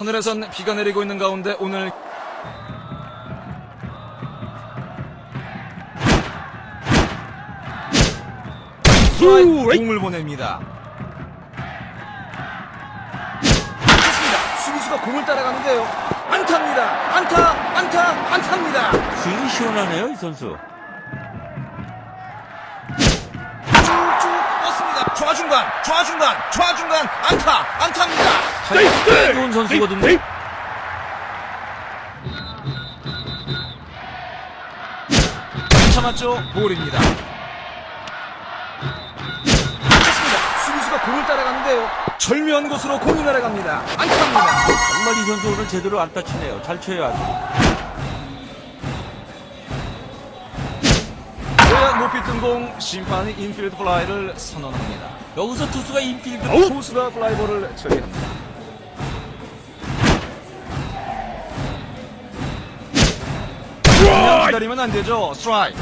하늘에선 비가 내리고 있는 가운데 오늘 공을 보냅니다. 좋습니다. 수비수가 공을 따라가는데요. 안타입니다. 안타, 안타, 안타입니다. 스윙이 시원하네요, 이 선수. 좌중간, 좌중간, 좌중간, 안타, 안타입니다. 타이밍 좋은 선수거든요. 참았죠? 볼입니다. 좋습니다. 수비수가 공을 따라가는데요. 절묘한 곳으로 공이 날아갑니다. 안타입니다. 정말 이 선수 오늘 제대로 안 다치네요. 잘 쳐요, 아주. 외야 높이 뜬 공, 심판이 인필드 플라이를 선언합니다. 여기서 투수가 인필드. 투수가 플라이볼을 처리합니다. 그냥 기다리면 안 되죠. 스트라이크.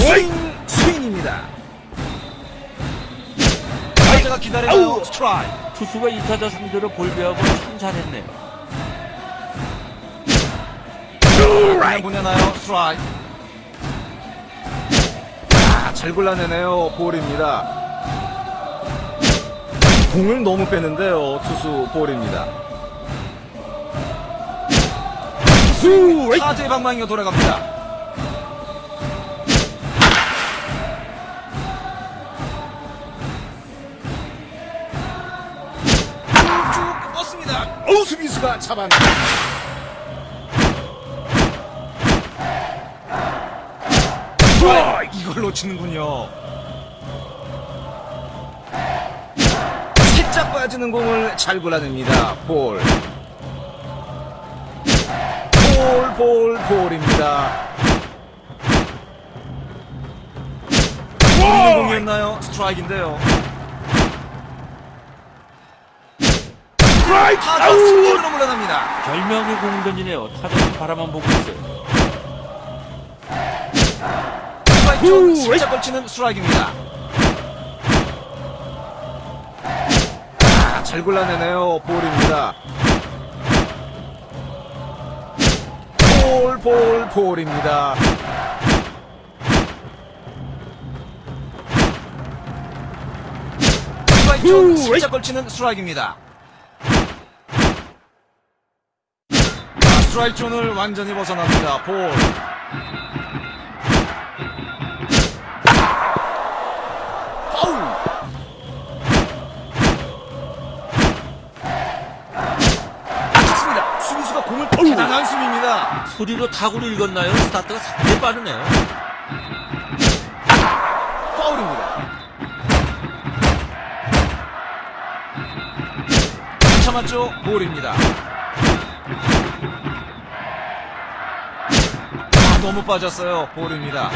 스윙, 스윙입니다. 타자가 기다려요. 스트라이크. 투수가 이 타자 상대로 볼배하고 참 잘했네요. 그냥 보내나요? 스트라이크. 아, 잘 골라내네요. 볼입니다. 공을 너무 빼는데요. 투수 볼입니다. 타자의 방망이가 돌아갑니다. 뻗습니다. 어우, 수비수가 잡아냅니다. 치는군요. 살짝 빠지는 공을 잘 골라냅니다. 볼. 볼, 볼, 볼입니다. 공이었나요? 스트라이크인데요. 타자 승리으로 물러납니다. 공을 던지네요. 타자는 바라만 보고 있어요. 스트라이크 쪽 살짝 걸치는 스트라이크입니다. 아, 잘 골라내네요. 볼입니다. 볼, 볼, 볼입니다. 스트라이크 쪽 살짝 걸치는 스트라이크입니다. 아, 스트라이크 존을 완전히 벗어납니다. 볼. 공을 대단한 수비입니다. 소리로 타구를 읽었나요? 스타트가 상당히 빠르네요. 파울입니다. 참았죠? 볼입니다. 아, 너무 빠졌어요. 볼입니다.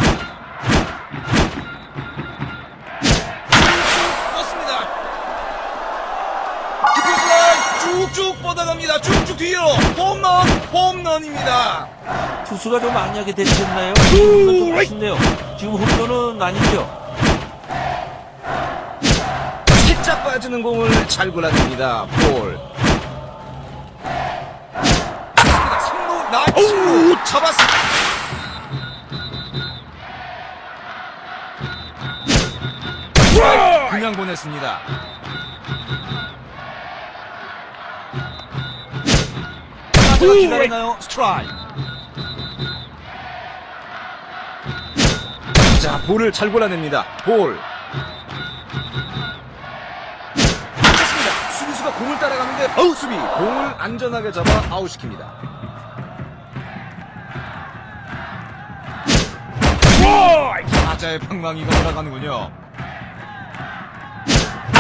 뻗어갑니다. 쭉쭉 뒤로 홈런, 홈런입니다. 투수가 좀 만약에 대처했나요? 홈런 좀 아쉽네요. 지금 홈런은 아니죠. 살짝 빠지는 공을 잘 골라냅니다. 볼. 3루 나이스 잡았습니다. 그냥 보냈습니다. 기다리나요? 스트라이크. 자, 볼을 잘 골라냅니다. 볼. 좋습니다. 수비수가 공을 따라가는데 어우 수비 공을 안전하게 잡아 아웃시킵니다. 타자의 방망이가 돌아가는군요.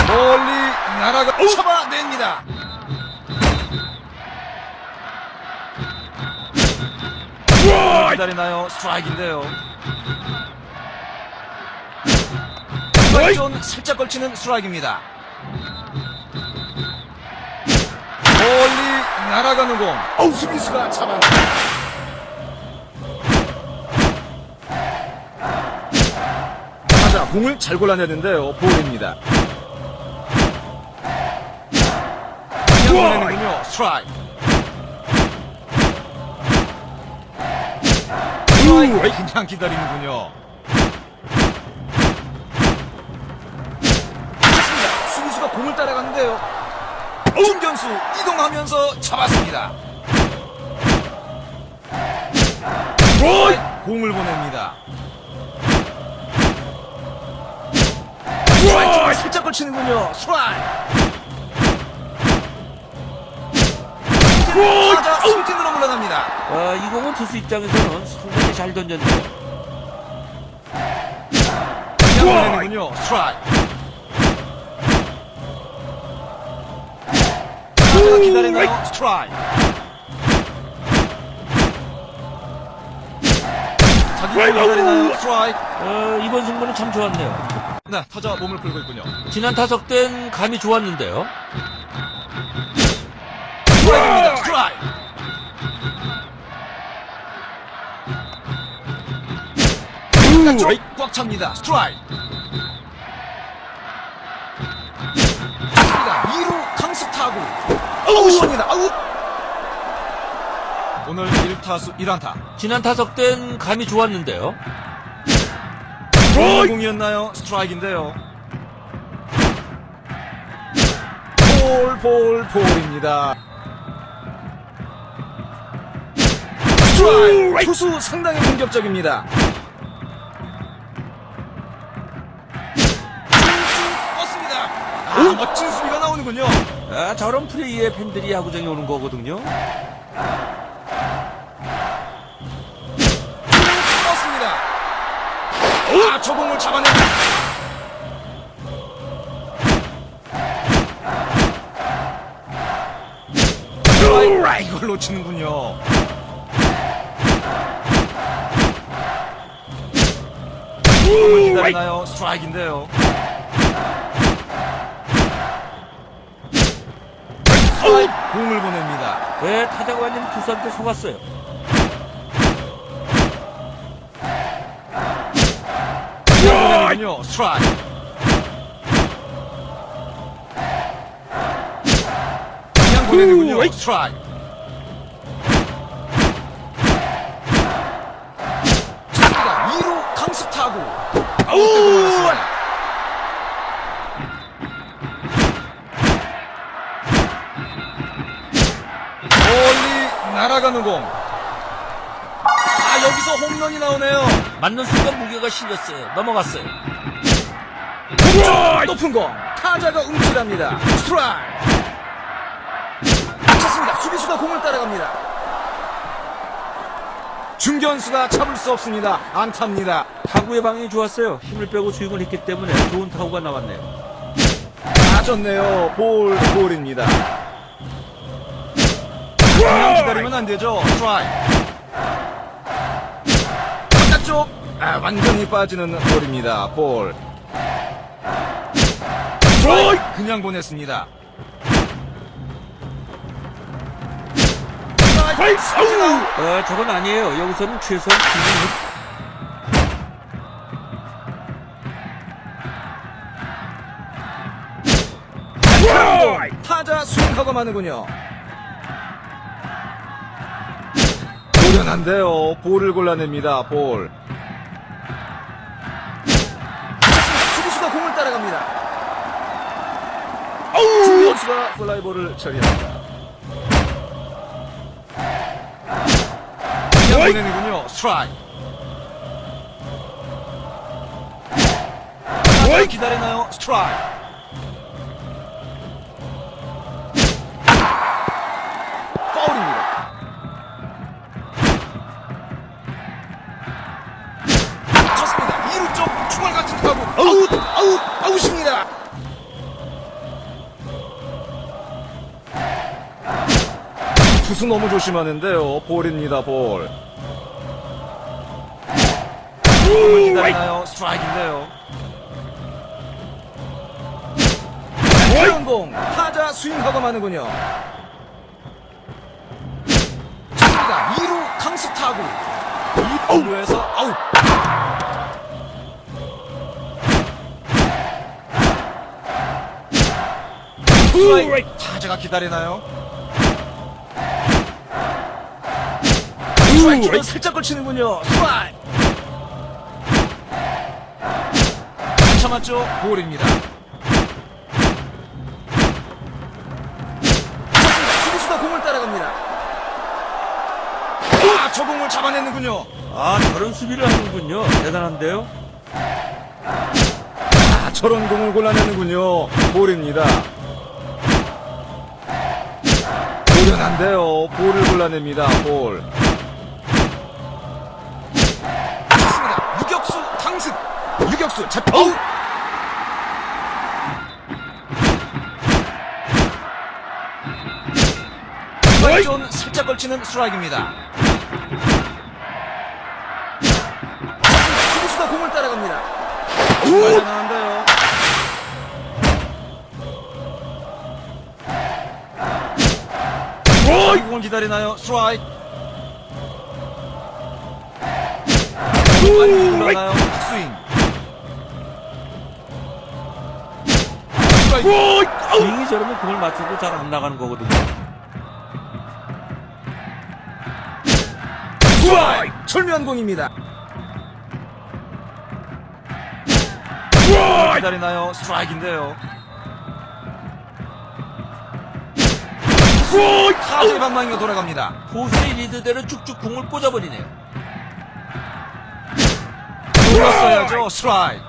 멀리 날아가 잡아냅니다. 기다리나요? 스트라이크인데요. 스트라이크 존 살짝 걸치는 스트라이크입니다. 멀리 날아가는 공. 어우, 수비수가 잡아. 타자 공을 잘 골라내는데요. 볼입니다. 보내는군요. 스트라이크. 그냥 기다리는군요. 수비수가 공을 따라가는데요. 중견수 이동하면서 잡았습니다. 스트라이크. 공을 보냅니다. 쪽에 살짝 걸치는군요. 스트라이크. 타자 손등으로 물러납니다. 아, 이 공은 투수 입장에서는 상당히 잘 던졌네요. 그냥 보내는군요. 스트라이크. 타자가 기다리나요? 스트라이크. 자기가 기다리나요? 스트라이크. 어, 이번 승부는 참 좋았네요. 네, 타자 몸을 풀고 있군요. 지난 타석 땐 감이 좋았는데요. 바깥쪽 꽉 찹니다. 스트라이크. 좋습니다. 2루 강습 타구. 아웃입니다. 아웃. 오늘 1타수 1안타. 지난 타석 땐 감이 좋았는데요. 공이었나요? 스트라이크인데요. 볼, 볼, 볼입니다. 스트라이크! 투수 상당히 공격적입니다. 아, 멋진 수비가 나오는군요. 아, 저런 플레이에 팬들이 야구장에 오는 거거든요. 떴습니다. 아, 저 공을 잡아냅니다. 스트라이크! 이걸 놓치는군요. 공을 기다리나요? 스트라이크인데요. 스트라이크! 공을 보냅니다. 왜 타자가 완전히 투수한테 속았어요. 보내는군요. 스트라이크. 그냥 보내는군요. 스트라이크. 좋습니다. 2루 강습 타구. 아웃 날아가는 공. 아 여기서 홈런이 나오네요. 맞는 순간 무게가 실렸어요. 넘어갔어요. 높은 공 타자가 움찔합니다 스트라이크 쳤습니다 수비수가 공을 따라갑니다 중견수가 잡을 수 없습니다 안타입니다 타구의 방향이 좋았어요. 힘을 빼고 스윙을 했기 때문에 좋은 타구가 나왔네요. 맞았네요 볼 볼입니다 그냥 기다리면 안 되죠. 스트라이크 바깥쪽. 아, 완전히 빠지는 볼입니다. 볼. 스트라이크 그냥 보냈습니다. 삼진 아웃. 어, 저건 아니에요. 여기서는 최소한 기분 타자 스윙하고 마는군요. 노련한데요. 볼을 골라냅니다. 볼. 수비수가 공을 따라갑니다. 중견수가 플라이볼을 처리합니다. 그냥 보내는군요. 스트라이크. 기다리나요? 스트라이크. 아웃! 아웃! 아웃입니다. 투수 너무 조심하는데요. 볼입니다. 볼. 기다리나요? 스트라이크인데요. 공 타자 스윙하고 마는군요. 좋습니다. 2루 강습 타구. 2루에서 스트라이크. 타자가 기다리나요? 스트라이크는 살짝 걸치는군요. 스트라이크. 잘 참았죠? 볼입니다. 수비수가 공을 따라갑니다. 아, 저 공을 잡아내는군요. 아, 저런 수비를 하는군요. 대단한데요? 아, 저런 공을 골라내는군요. 볼입니다. 노련한데요. 볼을 골라냅니다. 볼. 좋습니다. 유격수 당승. 유격수 잡. 어우. 살짝 걸치는 스트라이크입니다. 수비수가 공을 따라갑니다. 정 기다리나요? 스트라이크. 올라가요. 스윙. 스윙이 저러면 공을 맞춰도 잘 안 나가는 거거든요. 스트라이크. 철묘한 공입니다. 기다리나요? 스트라이크인데요. 타자의 방망이가 돌아갑니다. 포수의 리드대로 쭉쭉 공을 꽂아버리네요. 돌았어야죠. 스트라이크.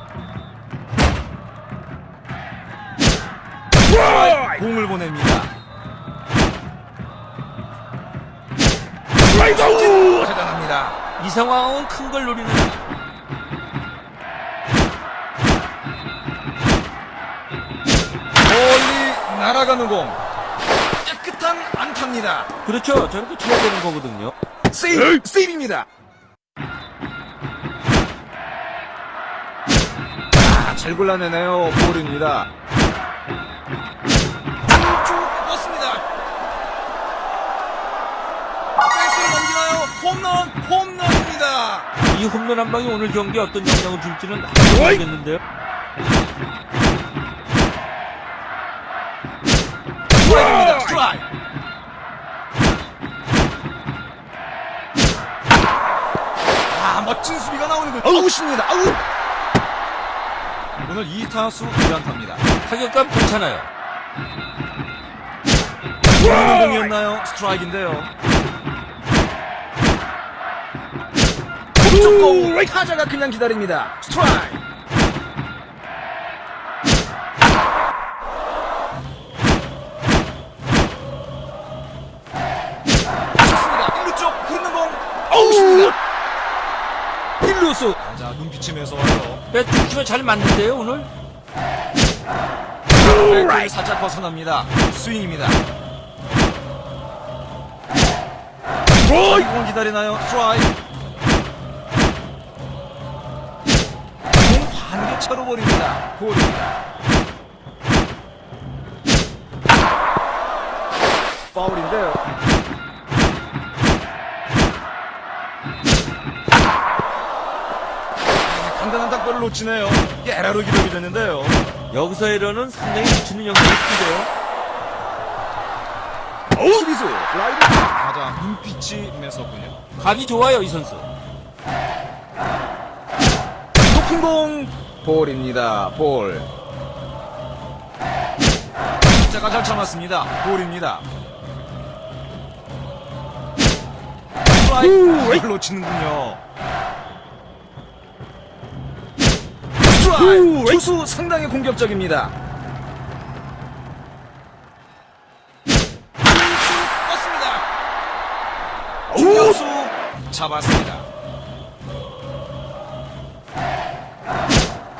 스트라이크. 공을 보냅니다. 대단합니다. 이 상황은 큰 걸 노리는 멀리 날아가는 공. 안타입니다. 그렇죠. 저렇게 쳐야 되는 거거든요. 세이브, 세이브입니다. 아, 잘 골라내네요. 볼입니다. 쭉 뻗습니다. 펜스를 넘기나요? 홈런, 홈런입니다. 이 홈런 한 방이 오늘 경기에 어떤 영향을 줄지는 모르겠는데요. 아웃입니다. 아웃. 오늘 2타수 2안타입니다. 타격감 괜찮아요. 공이었나요? 스트라이크인데요. 왼쪽 타자가 그냥 기다립니다. 스트라이크. 1루수. 자, 눈빛이면서 와요. 배 중심에 잘 맞는데요, 오늘? 백을 살짝 벗어납니다. 스윙입니다. 공을 기다리나요? 스트라이크. 공 반개 차로 버립니다. 볼입니다. 놓치네요. 에라로 기록이 됐는데요. 여기서 에러는 상당히 미치는 영향이 큰데요. 수비수 라이브 가자 눈빛이 매서군요. 감이 좋아요, 이 선수. 높은 공 볼입니다. 볼. 자가 잘 참았습니다. 볼입니다. 이걸 놓치는군요. 스트라이크 투수 상당히 공격적입니다. 떴습니다. 중교수 잡았습니다.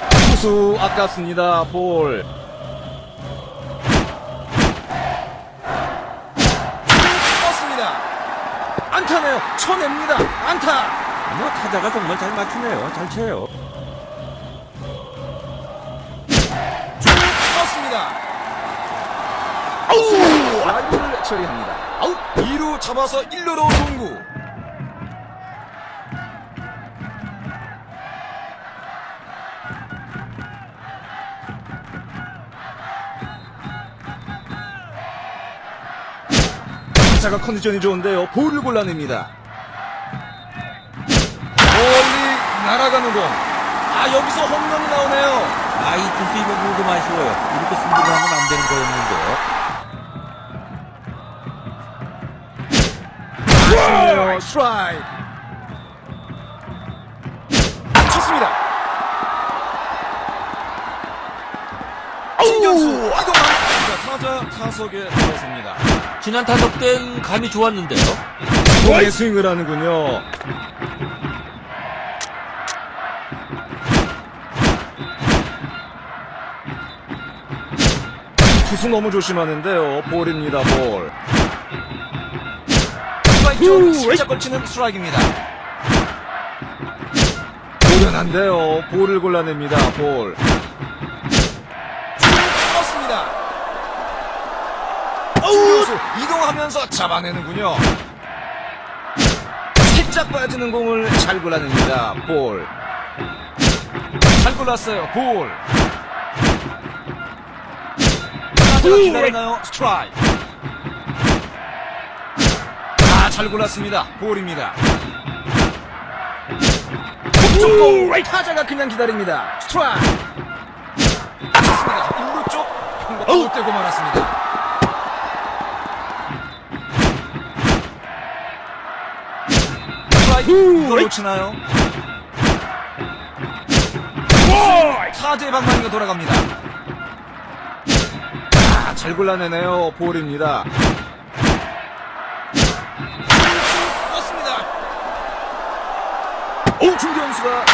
투수 아깝습니다. 볼. 떴습니다. 안타네요. 쳐냅니다. 안타. 뭐 타자가 정말 잘 맞추네요. 잘 쳐요. 떴습니다. 아웃! 라이브를 처리합니다. 아웃! 2루 잡아서 1루로 송구. 타자가 컨디션이 좋은데요. 볼을 골라냅니다. 멀리 날아가는 공. 아 여기서 홈런이 나오네요. 아, 이 투수 이거 물고 마시고요. 이렇게 승부를 하면 안 되는 거였는데. 스트라이크. 쳤습니다. 진경수 이동합니다. 타자 타석에 들어섭니다. 지난 타석 땐 감이 좋았는데요. 공에 스윙을 하는군요. 투수 너무 조심하는데요. 볼입니다, 볼. 스트라이크 쪽 살짝 걸치는 스트라이크입니다. 돼요. 볼을 골라냅니다, 볼. 습니다 중교수 이동하면서 잡아내는군요. 살짝 빠지는 공을 잘 골라냅니다. 볼. 잘 골랐어요. 볼. 타자가 기다리나요? 스트라이크. 아, 잘 골랐습니다. 볼입니다. 쪽 타자가 그냥 기다립니다. 스트라이크. 좋습니다. 1루 쪽 평가 떼고 말았습니다. 스트라이크 놓치나요? 타자의 방망이가 돌아갑니다. 아, 잘 골라내네요. 볼입니다. 떴습니다. 오, 중경수가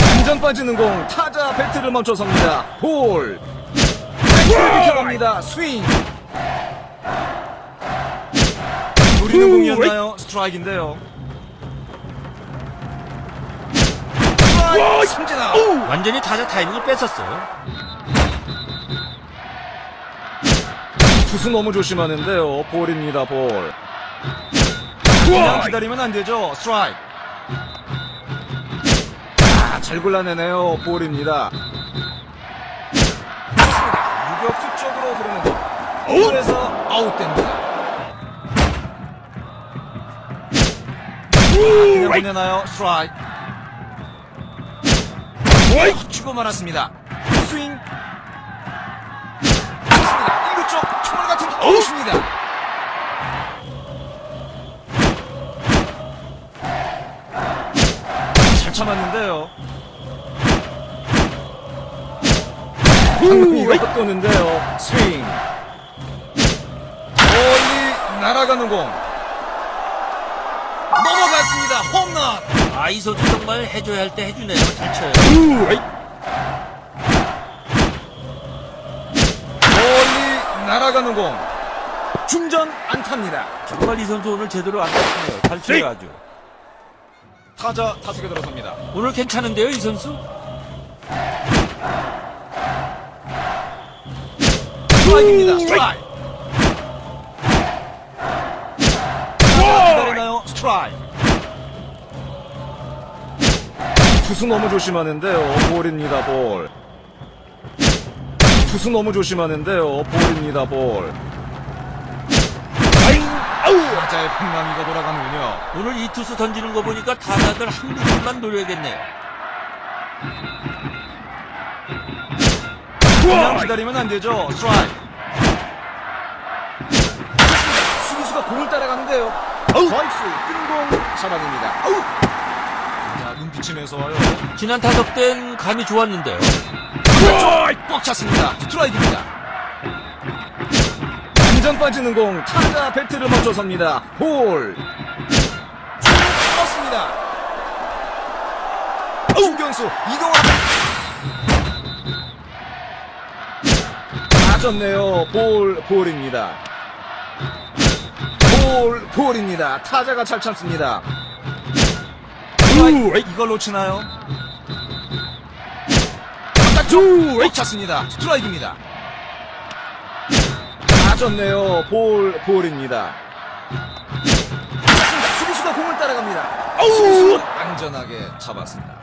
완전 빠지는 공 타자 배트를 멈춰섭니다 볼 비켜갑니다 스윙 노리는 공이었나요? 스트라이크인데요. 스트라이크 삼진아. 완전히 타자 타이밍을 뺏었어요. 투수 너무 조심하는데요. 볼입니다 볼. 그냥 기다리면 안 되죠. 스트라이크. 아, 잘 골라내네요. 볼입니다. 유격수 쪽으로 흐르는 공 그래서 아웃됩니다 그냥 보내나요? 스트라이크. 오, 치고 말았습니다. 스윙. 좋습니다. 1루 쪽 총알 같은 아웃입니다. 잘 참았는데요. 방금이가 헛도는데요. 스윙. 멀리 날아가는 공. 넘어갔습니다. 홈런. 아, 이 선수 정말 해줘야 할 때 해주네요. 잘 쳐요. 멀리 날아가는 공. 중전 안타입니다. 정말 이 선수 오늘 제대로 안 치네요. 잘 쳐요, 아주. 타자 타석에 들어섭니다. 오늘 괜찮은데요, 이 선수? 스트라이크입니다. 스트라이크. 스트라이크. 투수 너무 조심하는데요. 볼입니다. 볼. 투수 너무 조심하는데요. 볼입니다. 볼. 타자의 방망이가 돌아가는군요. 오늘 이 투수 던지는 거 보니까 타자들 한 부분만 노려야겠네요. 그냥 기다리면 안 되죠. 스트라이크. 수비수가 공을 따라가는데요. 좌익수 뜬공 잡아냅니다. 자, 눈빛이면서. 지난 타석 땐 감이 좋았는데요. 쪽! 꽉 찼습니다. 스트라이크입니다. 완전 빠지는 공 타자 배트를 멈춰섭니다. 볼. 떴습니다. 중경수 이동합. 맞았네요. 볼 볼입니다. 볼 볼입니다. 타자가 잘 참습니다. 이걸 놓치나요? 바깥쪽 꽉 찼습니다. 스트라이크입니다. 맞았네요. 볼, 볼입니다. 맞습니다. 수비수가 공을 따라갑니다. 수비수 안전하게 잡았습니다.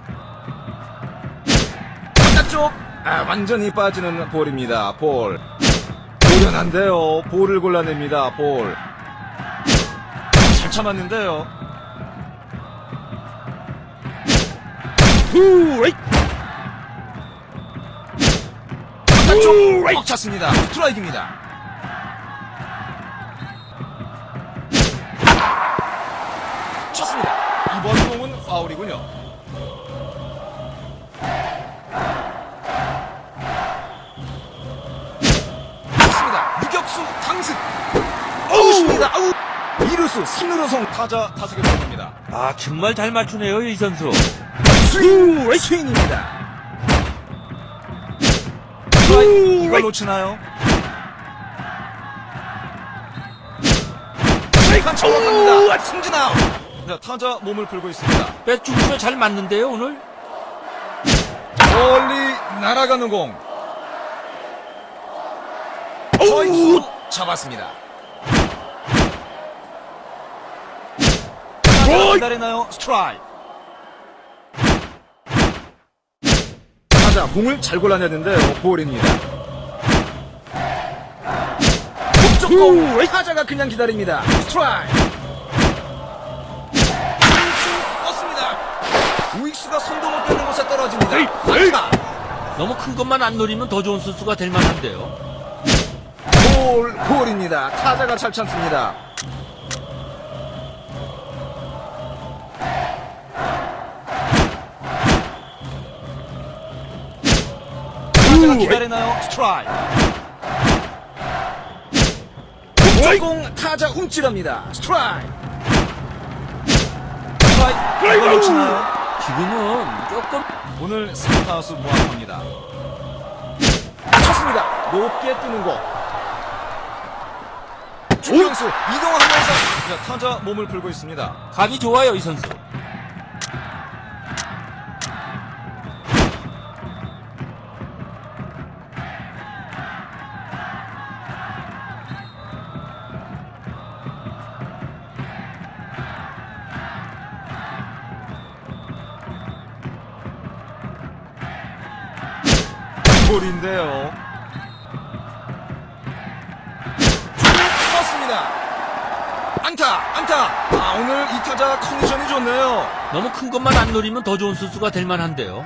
바깥쪽 아, 완전히 빠지는 볼입니다. 볼. 노련한데요. 볼을 골라냅니다. 볼. 잘 참았는데요. 바깥쪽 꽉 찼습니다. 스트라이크입니다. 쳤습니다. 이번 공은 파울이군요. 이루수 3루로성 타자 타석에 들어갑니다. 아, 정말 잘 맞추네요, 이 선수. 스윙! 스윙입니다. 스트라이크 이걸 놓치나요? 스트라이크 정확합니다. 승진 아웃. 자, 타자 몸을 풀고 있습니다. 배충수가 잘 맞는데요, 오늘? 멀리 날아가는 공. 좌익수 잡았습니다. 기다리나요? 스트라이크. 타자 공을 잘 골라냈는데요. 볼입니다. 목적 공. 타자가 그냥 기다립니다. 스트라이크. 떴습니다. 우익수가 손도 못 대는 곳에 떨어집니다. 안타. 너무 큰 것만 안 노리면 더 좋은 선수가 될 만한데요. 볼, 볼입니다. 타자가 잘 참습니다. 기다리나요? 스트라이크. 공공 타자 움찔합니다. 스트라이크. 스트라이크. 이걸 놓치나요? 지금은 조금 오늘 3타수 무한합니다. 쳤습니다. 높게 뜨는 거. 중경수 이동하면서 자, 타자 몸을 풀고 있습니다. 감이 좋아요, 이 선수. 볼인데요. 쳤습니다. 안타, 안타. 아, 오늘 이 타자 컨디션이 좋네요. 너무 큰 것만 안 노리면 더 좋은 선수가 될 만한데요.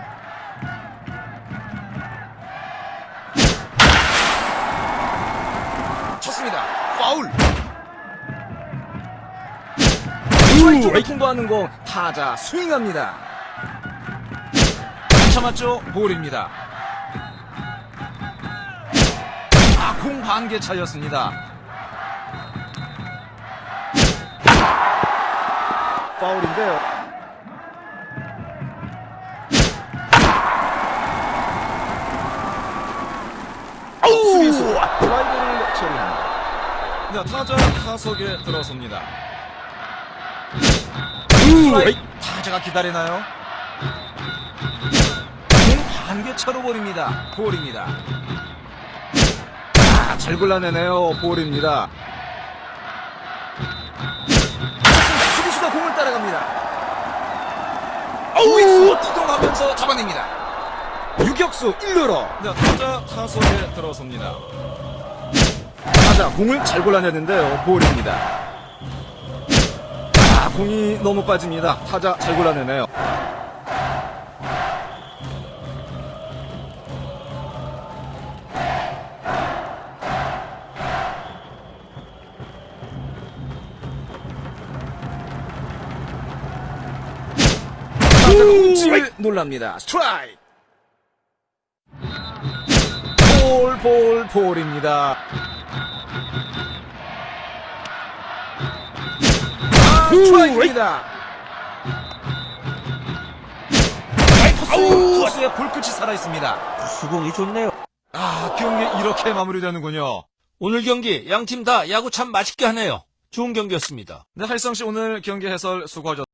쳤습니다. 파울. 스트라이크를 통과하는 공 타자 스윙합니다. 안 참았죠? 볼입니다. 공 반개 차이였습니다. 파울인데요. 수비수 드라이브를 처리합니다. 네, 타자 타석에 들어섭니다. 스트라이크 타자가 기다리나요? 공 반개 차로 볼입니다. 볼입니다. 아, 잘 골라내네요. 볼입니다. 수비수가 공을 따라갑니다. 우익수 이동하면서 잡아냅니다. 유격수 1루로 네, 타자 타석에 들어섭니다. 타자 공을 잘 골라냈는데요. 볼입니다. 아, 공이 너무 빠집니다. 타자 잘 골라내네요. 움찔 놀랍니다. 스트라이크! 볼, 볼, 볼입니다. 아, 스트라이크입니다. 투수, 투수의 볼끝이 살아있습니다. 수공이 좋네요. 아, 경기 이렇게 마무리되는군요. 오늘 경기 양 팀 다 야구 참 맛있게 하네요. 좋은 경기였습니다. 네, 할성씨 오늘 경기 해설 수고하셨습니다.